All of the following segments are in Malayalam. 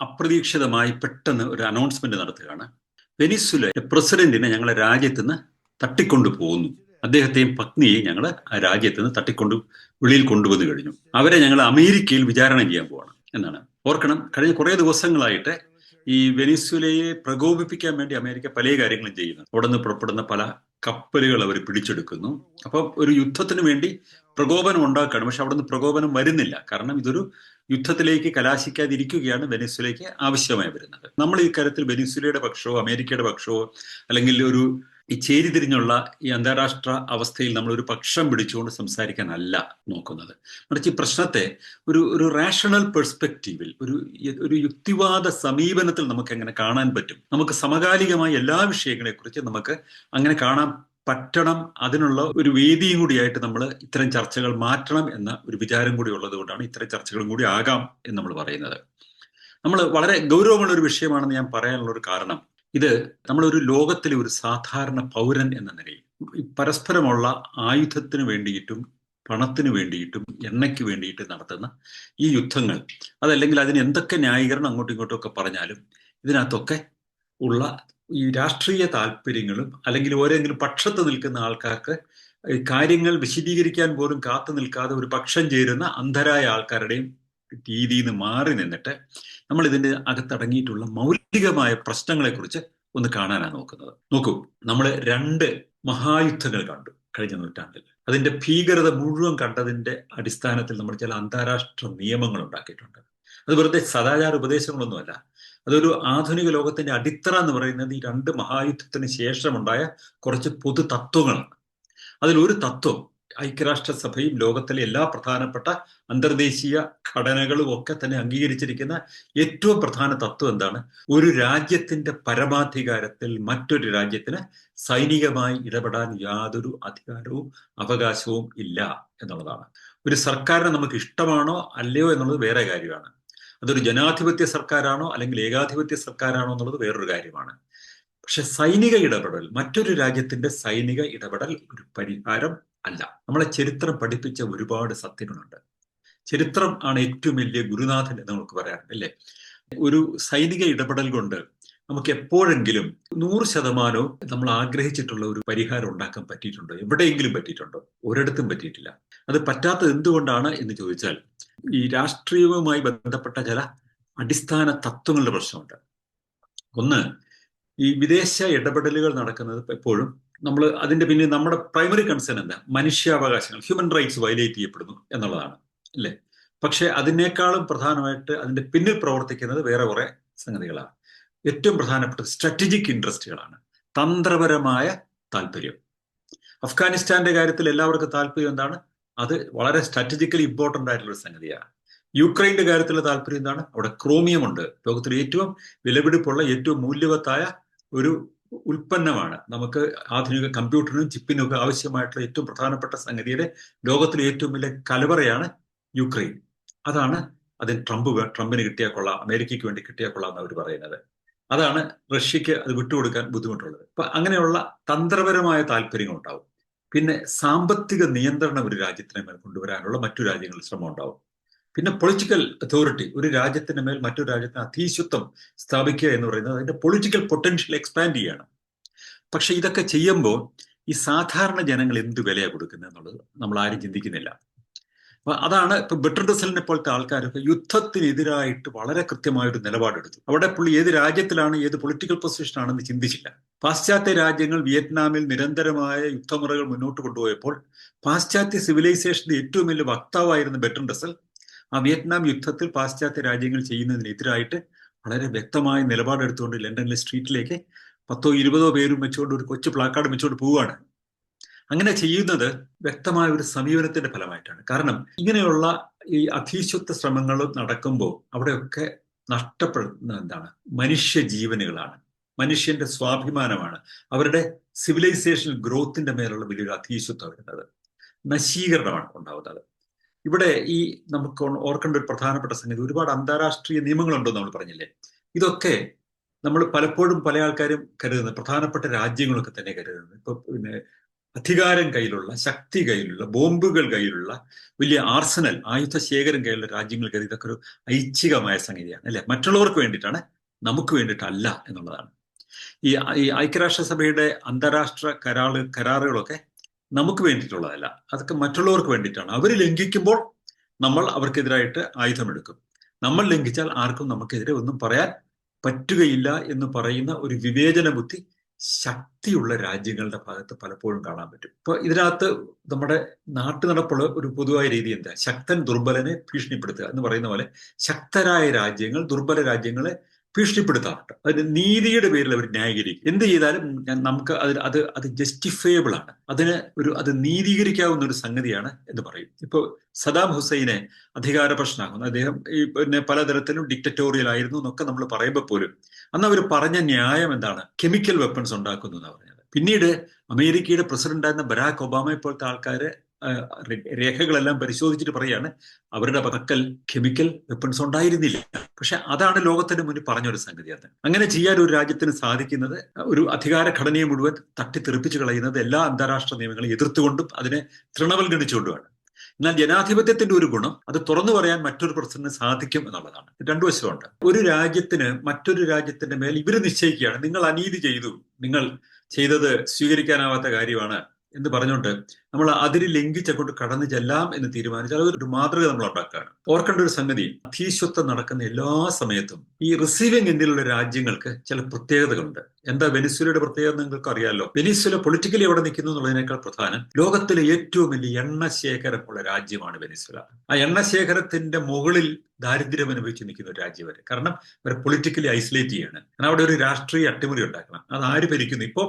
അപ്രതീക്ഷിതമായി പെട്ടെന്ന് ഒരു അനൗൺസ്മെന്റ് നടത്തുകയാണ്. വെനിസുല പ്രസിഡന്റിനെ ഞങ്ങളെ രാജ്യത്ത് നിന്ന് തട്ടിക്കൊണ്ടു പോകുന്നു അദ്ദേഹത്തെയും പത്നിയെയും ഞങ്ങൾ ആ രാജ്യത്ത് നിന്ന് തട്ടിക്കൊണ്ട് വെളിയിൽ കൊണ്ടുവന്നു കഴിഞ്ഞു. അവരെ ഞങ്ങൾ അമേരിക്കയിൽ വിചാരണ ചെയ്യാൻ പോവാണ് എന്നാണ്. ഓർക്കണം കഴിഞ്ഞ കുറേ ദിവസങ്ങളായിട്ട് ഈ വെനിസുലയെ പ്രകോപിപ്പിക്കാൻ വേണ്ടി അമേരിക്ക പല കാര്യങ്ങളും ചെയ്യുന്നു. അവിടെ നിന്ന് പുറപ്പെടുന്ന പല കപ്പലുകൾ അവർ പിടിച്ചെടുക്കുന്നു. അപ്പം ഒരു യുദ്ധത്തിന് വേണ്ടി പ്രകോപനം ഉണ്ടാക്കുകയാണ്. പക്ഷെ അവിടുന്ന് പ്രകോപനം വരുന്നില്ല. കാരണം ഇതൊരു യുദ്ധത്തിലേക്ക് കലാശിക്കാതിരിക്കുകയാണ് വെനിസ്വലയ്ക്ക് ആവശ്യമായി വരുന്നത്. നമ്മൾ ഈ കാര്യത്തിൽ വെനിസ്വലയുടെ പക്ഷമോ അമേരിക്കയുടെ പക്ഷമോ അല്ലെങ്കിൽ ഒരു ഈ ചേരിതിരിഞ്ഞുള്ള ഈ അന്താരാഷ്ട്ര അവസ്ഥയിൽ നമ്മൾ ഒരു പക്ഷം പിടിച്ചുകൊണ്ട് സംസാരിക്കാനല്ല നോക്കുന്നത്. മറിച്ച് ഈ പ്രശ്നത്തെ ഒരു ഒരു റാഷണൽ പെർസ്പെക്റ്റീവിൽ ഒരു ഒരു യുക്തിവാദ സമീപനത്തിൽ നമുക്ക് എങ്ങനെ കാണാൻ പറ്റും? നമുക്ക് സമകാലികമായ എല്ലാ വിഷയങ്ങളെക്കുറിച്ച് നമുക്ക് അങ്ങനെ കാണാൻ പറ്റണം അതിനുള്ള ഒരു വേദിയും കൂടിയായിട്ട് നമ്മൾ ഇത്തരം ചർച്ചകൾ മാറ്റണം എന്ന ഒരു വിചാരം കൂടി ഉള്ളത് കൊണ്ടാണ് ഇത്തരം ചർച്ചകളും കൂടി ആകാം എന്ന് നമ്മൾ പറയുന്നത്. നമ്മൾ വളരെ ഗൗരവമുള്ള ഒരു വിഷയമാണെന്ന് ഞാൻ പറയാനുള്ള ഒരു കാരണം ഇത് നമ്മളൊരു ലോകത്തിലെ ഒരു സാധാരണ പൗരൻ എന്ന നിലയിൽ പരസ്പരമുള്ള ആയുധത്തിന് വേണ്ടിയിട്ടും പണത്തിന് വേണ്ടിയിട്ടും എണ്ണയ്ക്ക് വേണ്ടിയിട്ടും നടത്തുന്ന ഈ യുദ്ധങ്ങൾ അതല്ലെങ്കിൽ അതിന് എന്തൊക്കെ ന്യായീകരണം അങ്ങോട്ടും ഇങ്ങോട്ടും ഒക്കെ പറഞ്ഞാലും ഇതിനകത്തൊക്കെ ഉള്ള ഈ രാഷ്ട്രീയ താല്പര്യങ്ങളും അല്ലെങ്കിൽ ഓരോങ്കിലും പക്ഷത്ത് നിൽക്കുന്ന ആൾക്കാർക്ക് കാര്യങ്ങൾ വിശദീകരിക്കാൻ പോലും കാത്തു നിൽക്കാതെ ഒരു പക്ഷം ചേരുന്ന അന്ധരായ ആൾക്കാരുടെയും രീതിയിൽ നിന്ന് മാറി നിന്നിട്ട് നമ്മൾ ഇതിന്റെ അകത്തടങ്ങിയിട്ടുള്ള മൗലികമായ പ്രശ്നങ്ങളെക്കുറിച്ച് ഒന്ന് കാണാനാണ് നോക്കുന്നത്. നോക്കൂ നമ്മൾ രണ്ട് മഹായുദ്ധങ്ങൾ കണ്ടു കഴിഞ്ഞ നൂറ്റാണ്ടിൽ. അതിന്റെ ഭീകരത മുഴുവൻ കണ്ടതിന്റെ അടിസ്ഥാനത്തിൽ നമ്മൾ ചില അന്താരാഷ്ട്ര നിയമങ്ങൾ ഉണ്ടാക്കിയിട്ടുണ്ട്. അത് വെറുതെ സദാചാര ഉപദേശങ്ങളൊന്നുമല്ല. അതൊരു ആധുനിക ലോകത്തിന്റെ അടിത്തറ എന്ന് പറയുന്നത് ഈ രണ്ട് മഹായുദ്ധത്തിന് ശേഷമുണ്ടായ കുറച്ച് പൊതു തത്വങ്ങളാണ്. അതിലൊരു തത്വം ഐക്യരാഷ്ട്രസഭയും ലോകത്തിലെ എല്ലാ പ്രധാനപ്പെട്ട അന്തർദേശീയ ഘടനകളും ഒക്കെ തന്നെ അംഗീകരിച്ചിരിക്കുന്ന ഏറ്റവും പ്രധാന തത്വം എന്താണ്? ഒരു രാജ്യത്തിന്റെ പരമാധികാരത്തിൽ മറ്റൊരു രാജ്യത്തിന് സൈനികമായി ഇടപെടാൻ യാതൊരു അധികാരവും അവകാശവും ഇല്ല എന്നുള്ളതാണ്. ഒരു സർക്കാരിനെ നമുക്ക് ഇഷ്ടമാണോ അല്ലയോ എന്നുള്ളത് വേറെ കാര്യമാണ്. അതൊരു ജനാധിപത്യ സർക്കാരാണോ അല്ലെങ്കിൽ ഏകാധിപത്യ സർക്കാരാണോ എന്നുള്ളത് വേറൊരു കാര്യമാണ്. പക്ഷെ സൈനിക ഇടപെടൽ മറ്റൊരു രാജ്യത്തിന്റെ സൈനിക ഇടപെടൽ ഒരു പരിഹാരം അല്ല. നമ്മളെ ചരിത്രം പഠിപ്പിച്ച ഒരുപാട് സത്യങ്ങളുണ്ട്. ചരിത്രം ആണ് ഏറ്റവും വലിയ ഗുരുനാഥൻ എന്ന് നമുക്ക് പറയാറുണ്ട് അല്ലേ? ഒരു സൈനിക ഇടപെടൽ കൊണ്ട് നമുക്ക് എപ്പോഴെങ്കിലും നൂറ് ശതമാനവും നമ്മൾ ആഗ്രഹിച്ചിട്ടുള്ള ഒരു പരിഹാരം ഉണ്ടാക്കാൻ പറ്റിയിട്ടുണ്ടോ? എവിടെയെങ്കിലും പറ്റിയിട്ടുണ്ടോ? ഒരിടത്തും പറ്റിയിട്ടില്ല. അത് പറ്റാത്തത് എന്തുകൊണ്ടാണ് എന്ന് ചോദിച്ചാൽ ഈ രാഷ്ട്രീയവുമായി ബന്ധപ്പെട്ട ചില അടിസ്ഥാന തത്വങ്ങളുടെ പ്രശ്നമുണ്ട്. ഒന്ന് ഈ വിദേശ ഇടപെടലുകൾ നടക്കുന്നത് എപ്പോഴും നമ്മൾ അതിന്റെ പിന്നിൽ നമ്മുടെ പ്രൈമറി കൺസേൺ എന്താ? മനുഷ്യാവകാശങ്ങൾ ഹ്യൂമൻ റൈറ്റ്സ് വയലേറ്റ് ചെയ്യപ്പെടുന്നു എന്നുള്ളതാണ് അല്ലേ? പക്ഷെ അതിനേക്കാളും പ്രധാനമായിട്ട് അതിന്റെ പിന്നിൽ പ്രവർത്തിക്കുന്നത് വേറെ കുറെ സംഗതികളാണ്. ഏറ്റവും പ്രധാനപ്പെട്ടത് സ്ട്രാറ്റജിക് ഇൻട്രസ്റ്റുകളാണ് തന്ത്രപരമായ താല്പര്യം. അഫ്ഗാനിസ്ഥാന്റെ കാര്യത്തിൽ എല്ലാവർക്കും താല്പര്യം എന്താണ്? അത് വളരെ സ്ട്രാറ്റജിക്കലി ഇമ്പോർട്ടന്റ് ആയിട്ടുള്ള ഒരു സംഗതിയാണ്. യുക്രൈന്റെ കാര്യത്തിലുള്ള താല്പര്യം എന്താണ്? അവിടെ ക്രോമിയം ഉണ്ട്. ലോകത്തിലെ ഏറ്റവും വിലപിടിപ്പുള്ള ഏറ്റവും മൂല്യവത്തായ ഒരു ഉൽപ്പന്നമാണ്. നമുക്ക് ആധുനിക കമ്പ്യൂട്ടറിനും ചിപ്പിനും ഒക്കെ ആവശ്യമായിട്ടുള്ള ഏറ്റവും പ്രധാനപ്പെട്ട സംഗതിയുടെ ലോകത്തിലെ ഏറ്റവും വലിയ കലവറയാണ് യുക്രൈൻ. അതാണ് അതിന് ട്രംപ് ട്രംപിന് കിട്ടിയാൽ കൊള്ളാം അമേരിക്കയ്ക്ക് വേണ്ടി കിട്ടിയാൽ കൊള്ളാം എന്ന് അവർ പറയുന്നത്. അതാണ് റഷ്യക്ക് അത് വിട്ടുകൊടുക്കാൻ ബുദ്ധിമുട്ടുള്ളത്. അപ്പൊ അങ്ങനെയുള്ള തന്ത്രപരമായ താല്പര്യങ്ങൾ ഉണ്ടാവും പിന്നെ സാമ്പത്തിക നിയന്ത്രണം ഒരു രാജ്യത്തിന് മേൽ കൊണ്ടുവരാനുള്ള മറ്റു രാജ്യങ്ങളിൽ ശ്രമം ഉണ്ടാവും പിന്നെ പൊളിറ്റിക്കൽ അതോറിറ്റി ഒരു രാജ്യത്തിന് മേൽ മറ്റൊരു രാജ്യത്തിന് അധീശത്വം സ്ഥാപിക്കുക എന്ന് പറയുന്നത് അതിന്റെ പൊളിറ്റിക്കൽ പൊട്ടൻഷ്യൽ എക്സ്പാൻഡ് ചെയ്യാണ്. പക്ഷെ ഇതൊക്കെ ചെയ്യുമ്പോൾ ഈ സാധാരണ ജനങ്ങൾ എന്ത് വിലയാണ് കൊടുക്കുന്നത് എന്നുള്ളത് നമ്മൾ ആരും ചിന്തിക്കുന്നില്ല. അതാണ് ഇപ്പൊ ബെറ്റർ പോലത്തെ ആൾക്കാരൊക്കെ യുദ്ധത്തിനെതിരായിട്ട് വളരെ കൃത്യമായ ഒരു നിലപാടെടുത്തു അവിടെ പുള്ളി ഏത് രാജ്യത്തിലാണ് ഏത് പൊളിറ്റിക്കൽ പൊസിഷൻ ആണെന്ന് ചിന്തിച്ചില്ല. പാശ്ചാത്യ രാജ്യങ്ങൾ വിയറ്റ്നാമിൽ നിരന്തരമായ യുദ്ധമുറകൾ മുന്നോട്ട് കൊണ്ടുപോയപ്പോൾ പാശ്ചാത്യ സിവിലൈസേഷന്റെ ഏറ്റവും വലിയ വക്താവായിരുന്ന ബെറ്റർ ആ വിയറ്റ്നാം യുദ്ധത്തിൽ പാശ്ചാത്യ രാജ്യങ്ങൾ ചെയ്യുന്നതിനെതിരായിട്ട് വളരെ വ്യക്തമായ നിലപാടെടുത്തുകൊണ്ട് ലണ്ടനിലെ സ്ട്രീറ്റിലേക്ക് പത്തോ ഇരുപതോ പേരും വെച്ചുകൊണ്ട് ഒരു കൊച്ചു പ്ലാക്കാർഡ് വെച്ചുകൊണ്ട് പോവുകയാണ്. അങ്ങനെ ചെയ്യുന്നത് വ്യക്തമായ ഒരു സമീപനത്തിന്റെ ഫലമായിട്ടാണ്. കാരണം ഇങ്ങനെയുള്ള ഈ അധീശത്വ ശ്രമങ്ങൾ നടക്കുമ്പോൾ അവിടെയൊക്കെ നഷ്ടപ്പെടുന്ന എന്താണ്? മനുഷ്യ ജീവനുകളാണ്. മനുഷ്യന്റെ സ്വാഭിമാനമാണ്. അവരുടെ സിവിലൈസേഷൻ ഗ്രോത്തിന്റെ മേലുള്ള വലിയൊരു അധീശത്വം വരുന്നത്. നശീകരണമാണ് ഉണ്ടാവുന്നത്. ഇവിടെ ഈ നമുക്ക് ഓർക്കേണ്ട ഒരു പ്രധാനപ്പെട്ട സംഗതി ഒരുപാട് അന്താരാഷ്ട്രീയ നിയമങ്ങളുണ്ടെന്ന് നമ്മൾ പറഞ്ഞില്ലേ? ഇതൊക്കെ നമ്മൾ പലപ്പോഴും പല ആൾക്കാരും കരുതുന്നത് പ്രധാനപ്പെട്ട രാജ്യങ്ങളൊക്കെ തന്നെ കരുതുന്നത്. ഇപ്പൊ പിന്നെ അധികാരം കയ്യിലുള്ള ശക്തി കയ്യിലുള്ള ബോംബുകൾ കയ്യിലുള്ള വലിയ ആർസനൽ ആയുധ ശേഖരം കയ്യിലുള്ള രാജ്യങ്ങൾക്ക് ഇതൊക്കെ ഒരു ഐച്ഛികമായ സംഗതിയാണ് അല്ലെ? മറ്റുള്ളവർക്ക് വേണ്ടിയിട്ടാണ് നമുക്ക് വേണ്ടിയിട്ടല്ല എന്നുള്ളതാണ്. ഈ ഈ ഐക്യരാഷ്ട്രസഭയുടെ അന്താരാഷ്ട്ര കരാറ് കരാറുകളൊക്കെ നമുക്ക് വേണ്ടിയിട്ടുള്ളതല്ല അതൊക്കെ മറ്റുള്ളവർക്ക് വേണ്ടിയിട്ടാണ്. അവർ ലംഘിക്കുമ്പോൾ നമ്മൾ അവർക്കെതിരായിട്ട് ആയുധമെടുക്കും. നമ്മൾ ലംഘിച്ചാൽ ആർക്കും നമുക്കെതിരെ ഒന്നും പറയാൻ പറ്റുകയില്ല എന്ന് പറയുന്ന ഒരു വിവേചന ബുദ്ധി ശക്തിയുള്ള രാജ്യങ്ങളുടെ ഭാഗത്ത് പലപ്പോഴും കാണാൻ പറ്റും. ഇപ്പൊ ഇതിനകത്ത് നമ്മുടെ നാട്ടു നടപ്പുള്ള ഒരു പൊതുവായ രീതി എന്താ? ശക്തൻ ദുർബലനെ ഭീഷണിപ്പെടുത്തുക എന്ന് പറയുന്ന പോലെ ശക്തരായ രാജ്യങ്ങൾ ദുർബല രാജ്യങ്ങളെ ഭീഷണിപ്പെടുത്താറുണ്ട്. അതിന് നീതിയുടെ പേരിൽ അവർ ന്യായീകരിക്കും. എന്ത് ചെയ്താലും നമുക്ക് അതിൽ അത് അത് ജസ്റ്റിഫയബിൾ ആണ്. അതിന് ഒരു അത് നീതീകരിക്കാവുന്ന ഒരു സംഗതിയാണ് എന്ന് പറയും. ഇപ്പോൾ സദാം ഹുസൈനെ അധികാര പ്രശ്നമാകുന്നു അദ്ദേഹം ഈ പിന്നെ പലതരത്തിലും ഡിക്റ്ററ്റോറിയൽ ആയിരുന്നു എന്നൊക്കെ നമ്മൾ പറയുമ്പോൾ പോലും അന്ന് അവർ പറഞ്ഞ ന്യായം എന്താണ്? കെമിക്കൽ വെപ്പൺസ് ഉണ്ടാക്കുന്നു എന്നാണ് പറഞ്ഞത്. പിന്നീട് അമേരിക്കയുടെ പ്രസിഡന്റായിരുന്ന ബരാക് ഒബാമയെ പോലത്തെ ആൾക്കാര് രേഖകളെല്ലാം പരിശോധിച്ചിട്ട് പറയാണ് അവരുടെ പതക്കൽ കെമിക്കൽ വെപ്പൺസ് ഉണ്ടായിരുന്നില്ല. പക്ഷെ അതാണ് ലോകത്തിന് മുന്നിൽ പറഞ്ഞൊരു സംഗതി അത്. അങ്ങനെ ചെയ്യാൻ ഒരു രാജ്യത്തിന് സാധിക്കുന്നത് ഒരു അധികാര ഘടനയെ മുഴുവൻ തട്ടിത്തെറിപ്പിച്ചു കളയുന്നത് എല്ലാ അന്താരാഷ്ട്ര നിയമങ്ങളും എതിർത്തുകൊണ്ടും അതിനെ തൃണവൽഗണിച്ചുകൊണ്ടുമാണ്. എന്നാൽ ജനാധിപത്യത്തിന്റെ ഒരു ഗുണം അത് തുറന്നു പറയാൻ മറ്റൊരു പ്രസിഡന്റിന് സാധിക്കും എന്നുള്ളതാണ്. രണ്ടു വശമുണ്ട്. ഒരു രാജ്യത്തിന് മറ്റൊരു രാജ്യത്തിന്റെ മേൽ ഇവർ നിശ്ചയിക്കുകയാണ് നിങ്ങൾ അനീതി ചെയ്തു നിങ്ങൾ ചെയ്തത് സ്വീകരിക്കാനാവാത്ത കാര്യമാണ് എന്ന് പറഞ്ഞുകൊണ്ട് നമ്മൾ അതിര് ലംഘിച്ചങ്ങോട്ട് കടന്നു ചെല്ലാം എന്ന് തീരുമാനിച്ചാൽ ഒരു മാതൃക നമ്മൾ ഉണ്ടാക്കുകയാണ്. ഓർക്കേണ്ട ഒരു സംഗതി അധീശത്വം നടക്കുന്ന എല്ലാ സമയത്തും ഈ റിസീവിംഗ് എൻഡിലുള്ള രാജ്യങ്ങൾക്ക് ചില പ്രത്യേകതകളുണ്ട്. എന്താ വെനിസ്വലയുടെ പ്രത്യേകത നിങ്ങൾക്ക് അറിയാമല്ലോ വെനിസ്വല പൊളിറ്റിക്കലി എവിടെ നിൽക്കുന്നു എന്നുള്ളതിനേക്കാൾ പ്രധാനം ലോകത്തിലെ ഏറ്റവും വലിയ എണ്ണ ശേഖരമുള്ള രാജ്യമാണ് വെനിസ്വല. ആ എണ്ണ ശേഖരത്തിന്റെ മുകളിൽ ദാരിദ്ര്യം അനുഭവിച്ച് നിൽക്കുന്ന ഒരു രാജ്യം വരെ കാരണം അവരെ പൊളിറ്റിക്കലി ഐസൊലേറ്റ് ചെയ്യാണ്. കാരണം അവിടെ ഒരു രാഷ്ട്രീയ അട്ടിമറി ഉണ്ടാക്കണം. അത് ആര് ഭരിക്കുന്നു? ഇപ്പോൾ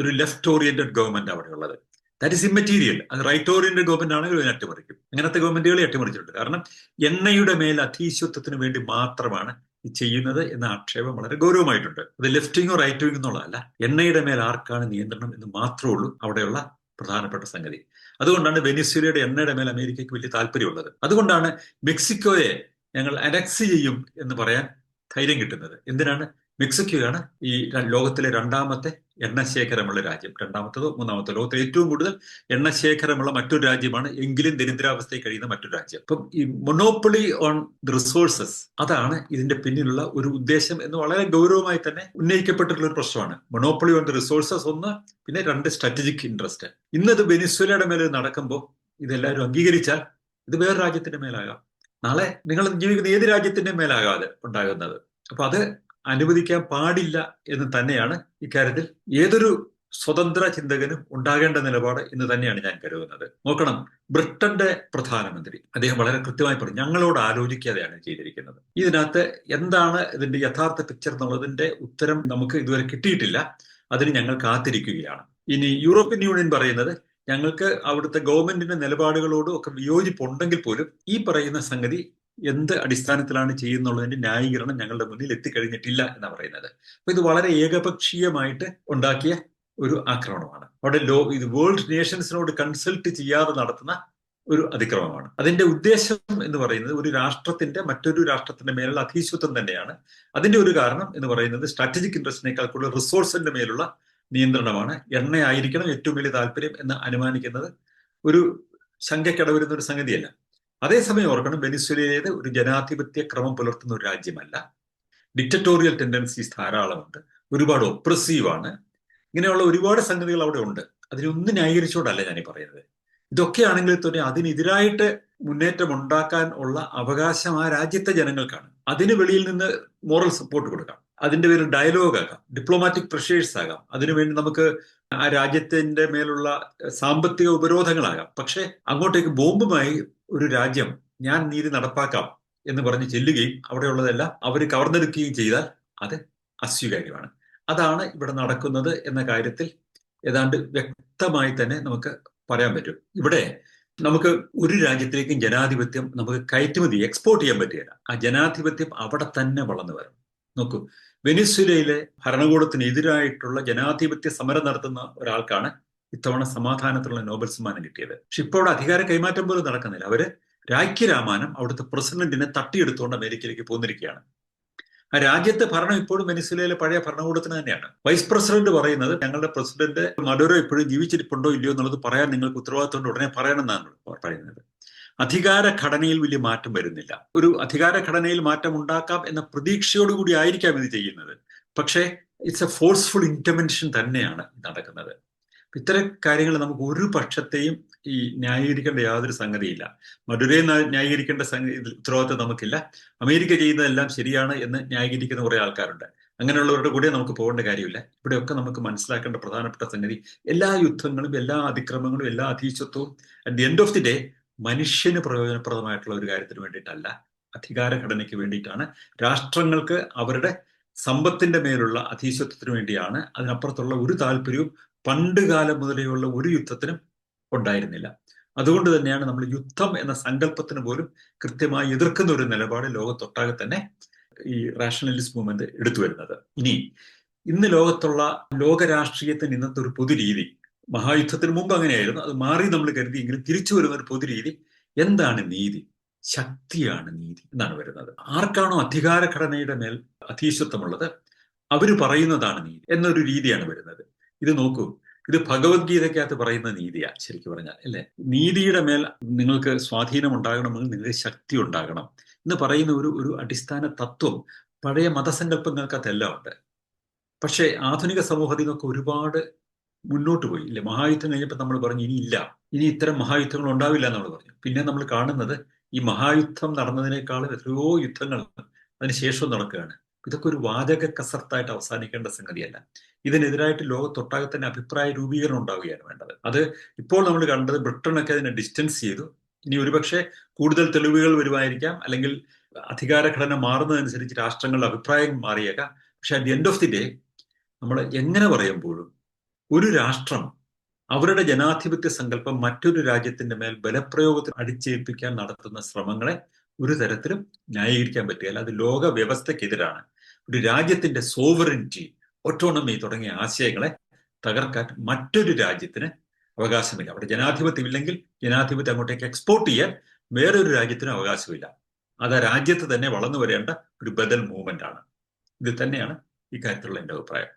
ഒരു ലെഫ്റ്റ് ഓറിയന്റഡ് ഗവൺമെന്റ് അവിടെ ഉള്ളത് ദാറ്റ് ഇസ് ഇമ്മറ്റീരിയൽ അത് റൈറ്റ് ഓറിയന്റഡ് ഗവൺമെന്റ് ആണെങ്കിൽ അതിനെ അട്ടിമറിക്കും. അങ്ങനത്തെ ഗവൺമെന്റുകളെ അട്ടിമറിച്ചിട്ടുണ്ട്. കാരണം എണ്ണയുടെ മേൽ അധീശത്വത്തിന് വേണ്ടി മാത്രമാണ് ഇത് ചെയ്യുന്നത് എന്ന ആക്ഷേപം വളരെ ഗൗരവമായിട്ടുണ്ട്. അത് ലെഫ്റ്റിങ്ങോ റൈറ്റ് വിങ് എന്നുള്ളതല്ല. എണ്ണയുടെ മേൽ ആർക്കാണ് നിയന്ത്രണം എന്ന് മാത്രമേ ഉള്ളൂ അവിടെയുള്ള പ്രധാനപ്പെട്ട സംഗതി. അതുകൊണ്ടാണ് വെനിസ്വലയുടെ എണ്ണയുടെ മേൽ അമേരിക്കയ്ക്ക് വലിയ താല്പര്യമുള്ളത്. അതുകൊണ്ടാണ് മെക്സിക്കോയെ ഞങ്ങൾ അനക്സ് ചെയ്യും എന്ന് പറയാൻ ധൈര്യം കിട്ടുന്നത്. എന്തിനാണ്? മെക്സിക്കോയാണ് ഈ ലോകത്തിലെ രണ്ടാമത്തെ എണ്ണശേഖരമുള്ള രാജ്യം. രണ്ടാമത്തതോ മൂന്നാമത്തോ ലോകത്തിലെ ഏറ്റവും കൂടുതൽ എണ്ണശേഖരമുള്ള മറ്റൊരു രാജ്യമാണ് എങ്കിലും ദരിദ്രാവസ്ഥയിൽ കഴിയുന്ന മറ്റൊരു രാജ്യം. അപ്പം ഈ മൊണോപ്പൊളി ഓൺ റിസോഴ്സസ് അതാണ് ഇതിന്റെ പിന്നിലുള്ള ഒരു ഉദ്ദേശം എന്ന് വളരെ ഗൗരവമായി തന്നെ ഉന്നയിക്കപ്പെട്ടിട്ടുള്ള ഒരു പ്രശ്നമാണ്. മൊണോപ്പൊളി ഓൺ റിസോഴ്സസ് ഒന്ന് പിന്നെ രണ്ട് സ്ട്രാറ്റജിക് ഇൻട്രസ്റ്റ് ഇന്നത് വെനിസ്വലയുടെ മേലെ നടക്കുമ്പോൾ ഇതെല്ലാവരും അംഗീകരിച്ചാൽ ഇത് വേറെ രാജ്യത്തിന്റെ മേലാകാം. നാളെ നിങ്ങൾ ജീവിക്കുന്ന ഏത് രാജ്യത്തിന്റെ മേലാകാതെ ഉണ്ടാകുന്നത്? അപ്പൊ അത് അനുവദിക്കാൻ പാടില്ല എന്ന് തന്നെയാണ് ഇക്കാര്യത്തിൽ ഏതൊരു സ്വതന്ത്ര ചിന്തകനും ഉണ്ടാകേണ്ട നിലപാട് എന്ന് തന്നെയാണ് ഞാൻ കരുതുന്നത്. നോക്കണം ബ്രിട്ടന്റെ പ്രധാനമന്ത്രി അദ്ദേഹം വളരെ കൃത്യമായി പറഞ്ഞു ഞങ്ങളോട് ആലോചിക്കാതെയാണ് ചെയ്തിരിക്കുന്നത്. ഇതിനകത്ത് എന്താണ് ഇതിന്റെ യഥാർത്ഥ പിക്ചർ എന്നുള്ളതിന്റെ ഉത്തരം നമുക്ക് ഇതുവരെ കിട്ടിയിട്ടില്ല. അതിന് ഞങ്ങൾ കാത്തിരിക്കുകയാണ്. ഇനി യൂറോപ്യൻ യൂണിയൻ പറയുന്നത് ഞങ്ങൾക്ക് അവിടുത്തെ ഗവൺമെന്റിന്റെ നിലപാടുകളോടും ഒക്കെ വിയോജിപ്പുണ്ടെങ്കിൽ പോലും ഈ പറയുന്ന സംഗതി എന്ത് അടിസ്ഥാനത്തിലാണ് ചെയ്യുന്നുള്ളതിന്റെ ന്യായീകരണം ഞങ്ങളുടെ മുന്നിൽ എത്തിക്കഴിഞ്ഞിട്ടില്ല എന്നാണ് പറയുന്നത്. അപ്പൊ ഇത് വളരെ ഏകപക്ഷീയമായിട്ട് ഉണ്ടാക്കിയ ഒരു ആക്രമണമാണ്. അവിടെ ലോ ഇത് വേൾഡ് നേഷൻസിനോട് കൺസൾട്ട് ചെയ്യാതെ നടത്തുന്ന ഒരു അതിക്രമമാണ്. അതിന്റെ ഉദ്ദേശം എന്ന് പറയുന്നത് ഒരു രാഷ്ട്രത്തിന്റെ മറ്റൊരു രാഷ്ട്രത്തിന്റെ മേലുള്ള അധീശത്വം തന്നെയാണ്. അതിന്റെ ഒരു കാരണം എന്ന് പറയുന്നത് സ്ട്രാറ്റജിക് ഇൻട്രസ്റ്റിനേക്കാൾ കൂടുതൽ റിസോഴ്സിന്റെ മേലുള്ള നിയന്ത്രണമാണ്. എണ്ണയായിരിക്കണം ഏറ്റവും വലിയ താല്പര്യം എന്ന് അനുമാനിക്കുന്നത് ഒരു ശങ്കയ്ക്കടവരുന്ന ഒരു സംഗതിയല്ല. അതേസമയം ഓർക്കണം വെനിസ്വലയിലേത് ഒരു ജനാധിപത്യ ക്രമം പുലർത്തുന്ന ഒരു രാജ്യമല്ല. ഡിക്റ്ററ്റോറിയൽ ടെൻഡൻസീസ് ധാരാളമുണ്ട്. ഒരുപാട് ഒപ്രസീവാണ് ഇങ്ങനെയുള്ള ഒരുപാട് സംഗതികൾ അവിടെ ഉണ്ട്. അതിനൊന്നും ന്യായീകരിച്ചുകൊണ്ടല്ല ഞാൻ പറയുന്നത്. ഇതൊക്കെയാണെങ്കിൽ തന്നെ അതിനെതിരായിട്ട് മുന്നേറ്റം ഉണ്ടാക്കാൻ ഉള്ള അവകാശം ആ രാജ്യത്തെ ജനങ്ങൾക്കാണ്. അതിന് വെളിയിൽ നിന്ന് മോറൽ സപ്പോർട്ട് കൊടുക്കാം. അതിന്റെ പേര് ഡയലോഗ് ആകാം ഡിപ്ലോമാറ്റിക് പ്രഷേഴ്സ് ആകാം. അതിനുവേണ്ടി നമുക്ക് ആ രാജ്യത്തിന്റെ മേലുള്ള സാമ്പത്തിക ഉപരോധങ്ങളാകാം. പക്ഷെ അങ്ങോട്ടേക്ക് ബോംബുമായി ഒരു രാജ്യം ഞാൻ നീതി നടപ്പാക്കാം എന്ന് പറഞ്ഞ് ചെല്ലുകയും അവിടെയുള്ളതെല്ലാം അവർ കവർന്നെടുക്കുകയും ചെയ്താൽ അത് അസ്വീകാര്യമാണ്. അതാണ് ഇവിടെ നടക്കുന്നത് എന്ന കാര്യത്തിൽ ഏതാണ്ട് വ്യക്തമായി തന്നെ നമുക്ക് പറയാൻ പറ്റും. ഇവിടെ നമുക്ക് ഒരു രാജ്യത്തിലേക്കും ജനാധിപത്യം നമുക്ക് കയറ്റുമതി എക്സ്പോർട്ട് ചെയ്യാൻ പറ്റുകയില്ല. ആ ജനാധിപത്യം അവിടെ തന്നെ വളർന്നു വരും നോക്കൂ വെനിസ്വലയിലെ ഭരണകൂടത്തിനെതിരായിട്ടുള്ള ജനാധിപത്യ സമരം നടത്തുന്ന ഒരാൾക്കാണ് ഇത്തവണ സമാധാനത്തിലുള്ള നോബൽ സമ്മാനം കിട്ടിയത്. പക്ഷെ ഇപ്പോൾ അവിടെ അധികാര കൈമാറ്റം പോലും നടക്കുന്നില്ല. അവർ രാജ്യരാമാനം അവിടുത്തെ പ്രസിഡന്റിനെ തട്ടിയെടുത്തുകൊണ്ട് അമേരിക്കയിലേക്ക് പോന്നിരിക്കുകയാണ്. ആ രാജ്യത്തെ ഭരണം ഇപ്പോഴും വെനിസ്വലയിലെ പഴയ ഭരണകൂടത്തിന് തന്നെയാണ്. വൈസ് പ്രസിഡന്റ് പറയുന്നത് ഞങ്ങളുടെ പ്രസിഡന്റ് മഡുരോ ഇപ്പോഴും ജീവിച്ചിരിപ്പുണ്ടോ ഇല്ലയോ എന്നുള്ളത് പറയാൻ നിങ്ങൾക്ക് ഉത്തരവാദിത്തമുണ്ട് ഉടനെ പറയണമെന്നാണ് പറയുന്നത്. അധികാര ഘടനയിൽ വലിയ മാറ്റം വരുന്നില്ല. ഒരു അധികാര ഘടനയിൽ മാറ്റം ഉണ്ടാക്കാം എന്ന പ്രതീക്ഷയോടുകൂടി ആയിരിക്കാം ഇത് ചെയ്യുന്നത്. പക്ഷേ ഇറ്റ്സ് എ ഫോഴ്സ്ഫുൾ ഇന്റർവെൻഷൻ തന്നെയാണ് നടക്കുന്നത്. ഇത്തരം കാര്യങ്ങൾ നമുക്ക് ഒരു പക്ഷത്തെയും ഈ ന്യായീകരിക്കേണ്ട യാതൊരു സംഗതിയില്ല. മധുരയെ ന്യായീകരിക്കേണ്ട ഉത്തരവാദിത്വം നമുക്കില്ല. അമേരിക്ക ചെയ്യുന്നതെല്ലാം ശരിയാണ് എന്ന് ന്യായീകരിക്കുന്ന കുറെ ആൾക്കാരുണ്ട്. അങ്ങനെയുള്ളവരുടെ കൂടെ നമുക്ക് പോകേണ്ട കാര്യമില്ല. ഇവിടെയൊക്കെ നമുക്ക് മനസ്സിലാക്കേണ്ട പ്രധാനപ്പെട്ട സംഗതി എല്ലാ യുദ്ധങ്ങളും എല്ലാ അതിക്രമങ്ങളും എല്ലാ അധീശത്വവും at the end of the day മനുഷ്യന് പ്രയോജനപ്രദമായിട്ടുള്ള ഒരു കാര്യത്തിന് വേണ്ടിയിട്ടല്ല അധികാരഘടനയ്ക്ക് വേണ്ടിയിട്ടാണ്. രാഷ്ട്രങ്ങൾക്ക് അവരുടെ സമ്പത്തിന്റെ മേലുള്ള അധീശത്വത്തിന് വേണ്ടിയാണ് അതിനപ്പുറത്തുള്ള ഒരു താല്പര്യവും പണ്ട് കാലം മുതലെയുള്ള ഒരു യുദ്ധത്തിനും ഉണ്ടായിരുന്നില്ല. അതുകൊണ്ട് തന്നെയാണ് നമ്മൾ യുദ്ധം എന്ന സങ്കല്പത്തിന് പോലും കൃത്യമായി എതിർക്കുന്ന ഒരു നിലപാട് ലോകത്തൊട്ടാകെ തന്നെ ഈ റാഷണലിസ്റ്റ് മൂവ്മെന്റ് എടുത്തു വരുന്നത്. ഇനി ഇന്ന് ലോകത്തുള്ള ലോക രാഷ്ട്രീയത്തിന് ഇന്നത്തെ ഒരു പൊതുരീതി മഹായുദ്ധത്തിന് മുമ്പ് അങ്ങനെയായിരുന്നു. അത് മാറി നമ്മൾ കരുതിയെങ്കിലും തിരിച്ചു വരുന്ന ഒരു പൊതുരീതി. എന്താണ് നീതി? ശക്തിയാണ് നീതി എന്നാണ് വരുന്നത്. ആർക്കാണോ അധികാര ഘടനയുടെ മേൽ അധീശത്വമുള്ളത് അവർ പറയുന്നതാണ് നീതി എന്നൊരു രീതിയാണ് വരുന്നത്. ഇത് നോക്കൂ. ഇത് ഭഗവത്ഗീതയ്ക്കകത്ത് പറയുന്ന നീതിയാ ശരിക്കും പറഞ്ഞാൽ അല്ലെ? നീതിയുടെ മേൽ നിങ്ങൾക്ക് സ്വാധീനം ഉണ്ടാകണമെങ്കിൽ നിങ്ങൾക്ക് ശക്തി ഉണ്ടാകണം എന്ന് പറയുന്ന ഒരു ഒരു അടിസ്ഥാന തത്വം പഴയ മതസങ്കല്പങ്ങൾക്കകത്തെല്ലാം ഉണ്ട്. പക്ഷേ ആധുനിക സമൂഹത്തിൽ നിന്നൊക്കെ ഒരുപാട് മുന്നോട്ട് പോയി. ഇല്ലേ മഹായുദ്ധം കഴിഞ്ഞപ്പോൾ നമ്മൾ പറഞ്ഞു ഇനി ഇല്ല. ഇനി ഇത്തരം മഹായുദ്ധങ്ങൾ ഉണ്ടാവില്ല നമ്മൾ പറഞ്ഞു. പിന്നെ നമ്മൾ കാണുന്നത് ഈ മഹായുദ്ധം നടന്നതിനേക്കാളും എത്രയോ യുദ്ധങ്ങൾ അതിനുശേഷം നടക്കുകയാണ്. ഇതൊക്കെ ഒരു വാചക കസർത്തായിട്ട് അവസാനിക്കേണ്ട സംഗതിയല്ല. ഇതിനെതിരായിട്ട് ലോകത്തൊട്ടാകെ തന്നെ അഭിപ്രായ രൂപീകരണം ഉണ്ടാവുകയാണ് വേണ്ടത്. അത് ഇപ്പോൾ നമ്മൾ കണ്ടത് ബ്രിട്ടനൊക്കെ അതിനെ ഡിസ്റ്റൻസ് ചെയ്തു. ഇനി ഒരുപക്ഷെ കൂടുതൽ തെളിവുകൾ വരുമായിരിക്കാം. അല്ലെങ്കിൽ അധികാര ഘടന മാറുന്നതനുസരിച്ച് രാഷ്ട്രങ്ങളുടെ അഭിപ്രായം മാറിയേക്കാം. പക്ഷെ at the end of the day നമ്മൾ എങ്ങനെ പറയുമ്പോഴും ഒരു രാഷ്ട്രം അവരുടെ ജനാധിപത്യ സങ്കല്പം മറ്റൊരു രാജ്യത്തിന്റെ മേൽ ബലപ്രയോഗത്തിൽ അടിച്ചേൽപ്പിക്കാൻ നടത്തുന്ന ശ്രമങ്ങളെ ഒരു തരത്തിലും ന്യായീകരിക്കാൻ പറ്റുകയില്ല. അത് ലോക വ്യവസ്ഥക്കെതിരാണ് ഒരു രാജ്യത്തിന്റെ സോവറിന്റി ഒട്ടോണമി തുടങ്ങിയ ആശയങ്ങളെ തകർക്കാൻ മറ്റൊരു രാജ്യത്തിന് അവകാശമില്ല. അവിടെ ജനാധിപത്യം ഇല്ലെങ്കിൽ ജനാധിപത്യം അങ്ങോട്ടേക്ക് എക്സ്പോർട്ട് ചെയ്യാൻ വേറൊരു രാജ്യത്തിനും അവകാശമില്ല. അത് ആ രാജ്യത്ത് തന്നെ വളർന്നു വരേണ്ട ഒരു ബദൽ മൂവ്മെന്റ് ആണ് ഇത് തന്നെയാണ് ഇക്കാര്യത്തിലുള്ള എന്റെ അഭിപ്രായം.